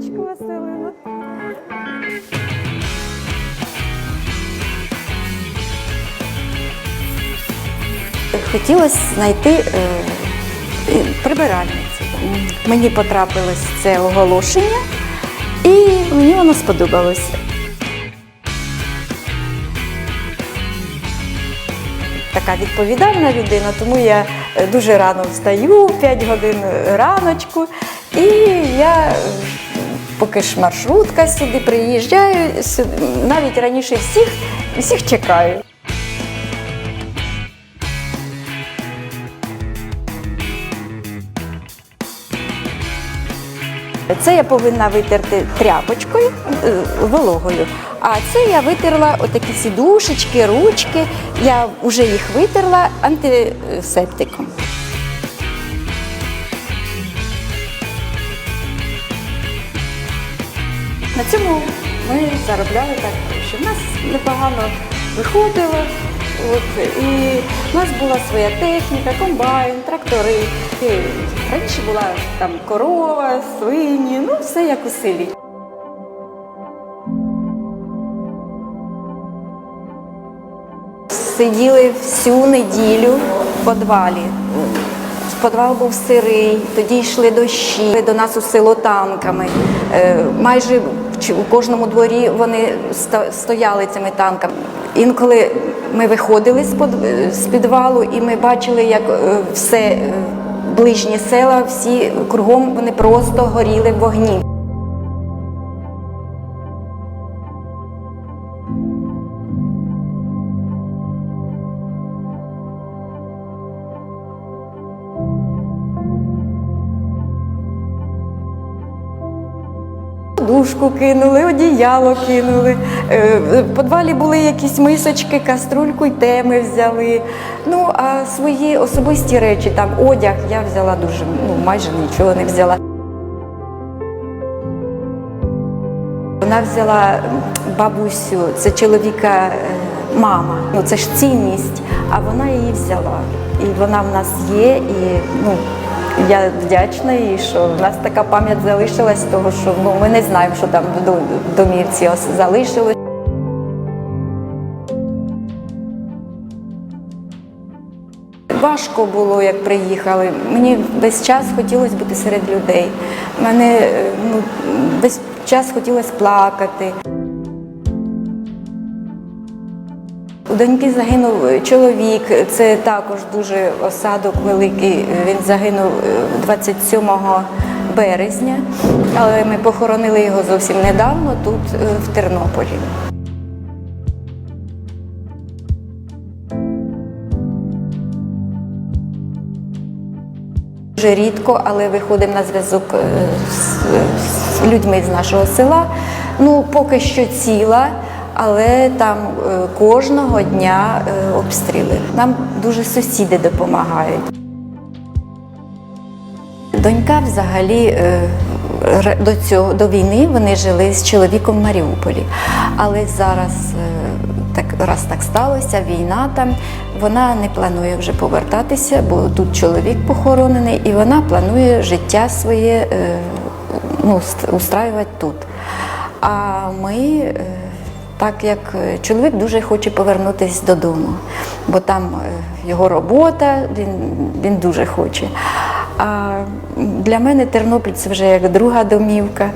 Василиночку, Василину. Хотілося знайти е, прибиральницю. Мені потрапилось це оголошення, і мені воно сподобалося. Така відповідальна людина, тому я е, дуже рано встаю, 5 годин раночку, і я, поки ж маршрутка сюди приїжджаю, сюди, навіть раніше всіх, всіх чекаю. Це я повинна витерти тряпочкою е, вологою. А це я витерла отакі сідушечки, ручки. Я вже їх витерла антисептиком. На цьому ми заробляли так, що в нас непогано виходило. От, і в нас була своя техніка, комбайн, трактори. І раніше була там корова, свині, ну все як у селі. Сиділи всю неділю в підвалі. Підвал був сирий, тоді йшли дощі до нас у село танками. Е, Майже в ч- у кожному дворі вони стояли цими танками. Інколи ми виходили з підвалу і ми бачили, як е, все е, ближні села, всі кругом вони просто горіли в вогні. Душку кинули, одіяло кинули. Е, В підвалі були якісь мисочки, каструльку й теми взяли. Ну, а свої особисті речі, там одяг, я взяла дуже, ну, майже нічого не взяла. Вона взяла бабусю, це чоловіка е, мама. Ну це ж цінність, а вона її взяла. І вона в нас є, і ну, я вдячна їй, що в нас така пам'ять залишилась, того що ну, ми не знаємо, що там до- домівці ос- залишилось. Важко було, як приїхали. Мені весь час хотілося бути серед людей. Мене е, ну, весь час хотілося плакати. У доньки загинув чоловік. Це також дуже осадок великий. Він загинув е, 27 березня, але ми похоронили його зовсім недавно тут, е, в Тернополі. Дуже рідко, але виходимо на зв'язок е, з людьми з нашого села. Ну, поки що ціла, але там е, кожного дня е, обстріли. Нам дуже сусіди допомагають. Донька взагалі е, до цього до війни вони жили з чоловіком в Маріуполі. Але зараз так раз так сталося, війна там. Вона не планує вже повертатися, бо тут чоловік похоронений, і вона планує життя своє ну, устраювати тут. А ми, так як е, чоловік дуже хоче повернутися додому, бо там е, його робота, він, він дуже хоче. А для мене Тернопіль це вже як друга домівка.